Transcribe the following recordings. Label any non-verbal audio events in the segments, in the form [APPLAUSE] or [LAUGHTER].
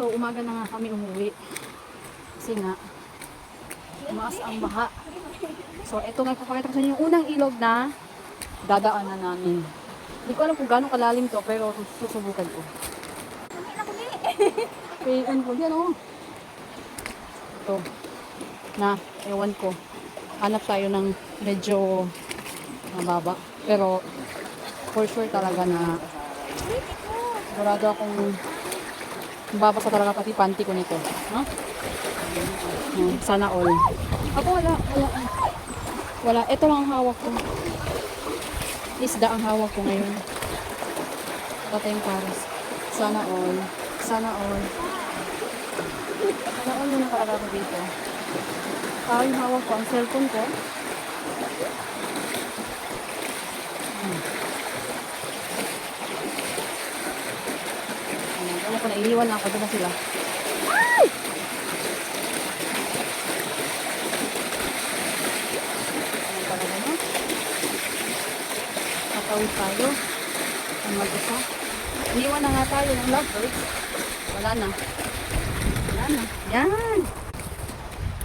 So, umaga na nga kami umuwi. Kasi nga, tumaas ang baha. So, ito nga papakita ko sa inyo yung unang ilog na dadaanan namin. Hindi ko alam kung gaano kalalim to, pero susubukan ko. Okay, ano ko, yan oh. Ito. Na, ewan ko. Hanap tayo ng medyo mababa. Pero, for sure talaga na sigurado akong mababasa talaga pati panty ko nito. No? Hmm, Sana all. Ako wala, wala. Wala. Ito lang ang hawak ko. Isda ang hawak ko ngayon. Patay yung pares. Sana all. Sana all. Sana all yung nakalala ko dito. Ah, yung hawak ko, ang cellphone ko. Hmm. Ayan, Alam ko na, ako. Doon na sila. Ayan no? Tatawid tayo. Ang mag-isa. Iniwan na nga tayo ng lovebirds. Wala na. Wala na. Yan!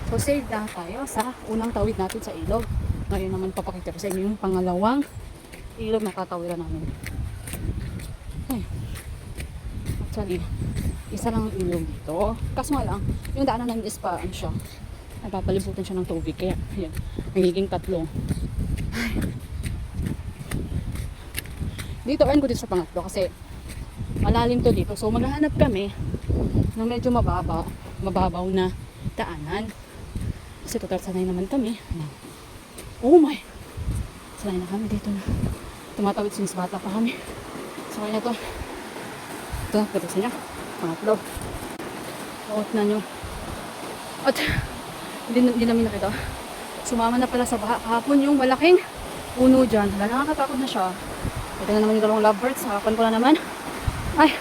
So, save na tayo sa unang tawid natin sa ilog. Ngayon naman papakita ko sa inyo yung pangalawang ilog na tatawiran namin. Actually, isa lang ang ilog dito. Kaso nga lang, yung daanan namin is pa, ano siya, napapalibutan siya ng tubig. Kaya, yan, magiging tatlo. Dito, earn ko dito sa pangatlo kasi malalim to dito. So, maghahanap kami ng medyo mababa, mababaw na daanan. Kasi total sanay naman kami. Oh my! Sanay na kami dito na. Tumatawid since bata pa kami. So, kaya to. Ito, sa niya. Pangatlo. Suot na nyo. At, hindi, hindi namin nakita. Sumama na pala sa baha. Kahapon yung malaking puno dyan. Wala, nakakatakot na siya. Ito na naman yung dalawang lovebirds. Hakapan ko na naman. Ay,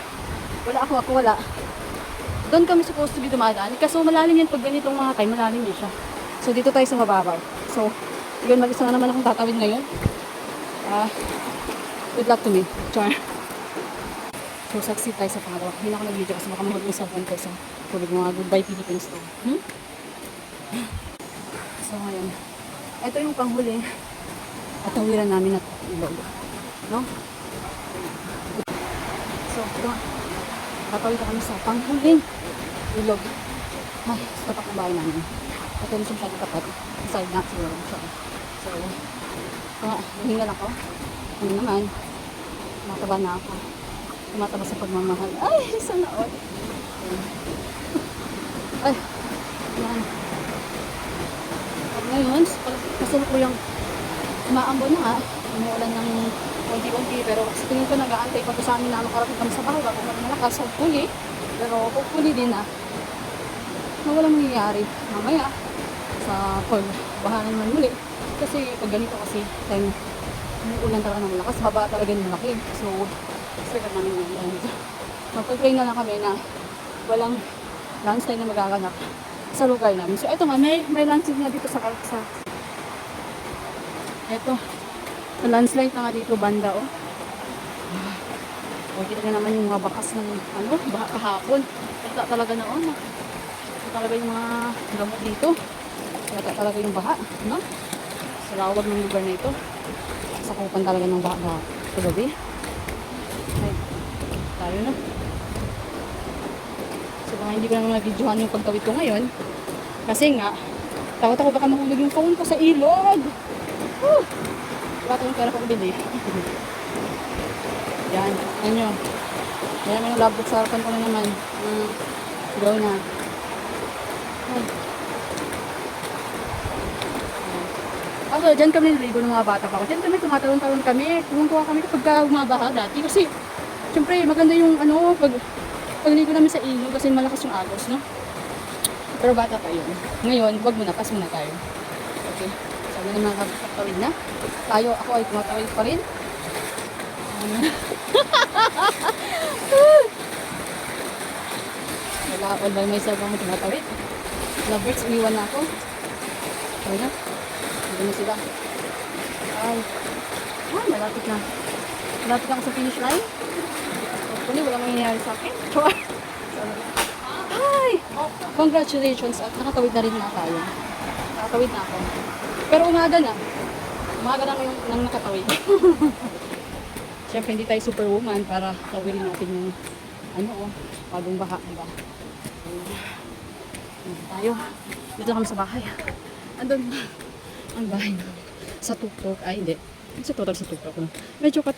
wala ako, ako wala. Doon kami supposed to be dumadaan. Kaso malalim yan pag ganitong mga kay, malalim yan siya. So dito tayo sa mababaw. So, yun, mag-isa na naman akong tatawid ngayon. Ah, good luck to me. Char. So, succeed tayo sa pangalawa. Hindi ako nag-video kasi baka cellphone ko. So, tulog mga goodbye Philippines to. Hmm? [GASPS] So, ngayon. Ito yung panghuli. At tawiran namin at ilog. No? So, ito. Tatawid kami sa panghuling ilog. Ay, sa tapat ng namin. Ito yung masyadong tapat. Side na siguro. So, so kaya, hihingal ako. Ano naman, mataba na ako. Tumataba sa pagmamahal. Ay, sana all. Ay, yan. At ngayon, kasalukuyang umaambon na nga. Umuulan ng konti-konti pero sa tingin ko nag-aantay pa to sa amin na makarating kami sa bahay bago kami malakas. Hopefully, pero hopefully din na na walang nangyayari mamaya sa pagbahanan man muli. Kasi pag ganito kasi time umuulan talaga ng malakas, baba talaga ng malaki. So, expect namin yung ulan dito. Magpag-pray na lang kami na walang landslide na magaganap sa lugar namin. So, eto nga, may, may landslide na dito sa, sa eto, sa landslide na nga dito banda, oh. O, kita naman yung mga bakas ng, ano, baha kahapon. Kita talaga na, oh. Ito talaga yung mga gamot dito. Kita talaga yung baha, no? Sa lawag ng lugar na ito. Sakupan talaga ng baha baha kagabi. Ay, tayo na. So, baka hindi ko naman na-videohan yung pagtawid ko ngayon. Kasi nga, takot ako baka mahulog yung phone ko sa ilog. Whew! Wala tayong pera pang bili. [LAUGHS] Yan, ano nyo. Yan naman yung labot sa harapan ko na naman. Uh, go na. Ay. Ako, dyan kami niligo ng mga bata pa ako. Dyan kami tumatalon-talon kami. Tumungkuha kami kapag umabaha dati. Kasi, syempre, maganda yung ano, pag pagligo namin sa ilog kasi malakas yung agos, no? Pero bata pa yun. Ngayon, wag muna, pas muna tayo. Okay. Sabi ng mga kapatawid na. Tayo, ako ay tumatawid pa rin. [LAUGHS] Wala ako dahil may sabang mo tumatawid. Lovebirds, umiwan na ako. Okay na. Hindi na sila. Ay. Ay, malapit na. Malapit ako sa finish line. Hopefully, walang mangyayari sa akin. Chua. congratulations at nakatawid na rin na tayo. Nakatawid na ako. Pero umaga na. Umaga na ngayon nang nakatawid. [LAUGHS] Siyempre hindi tayo superwoman para tawirin natin yung ano oh, bagong baha, di ba? Dito tayo. Dito kami sa bahay. Andun ang bahay na. Sa tuktok. Ay, hindi. Sa total sa tuktok. no? Medyo kat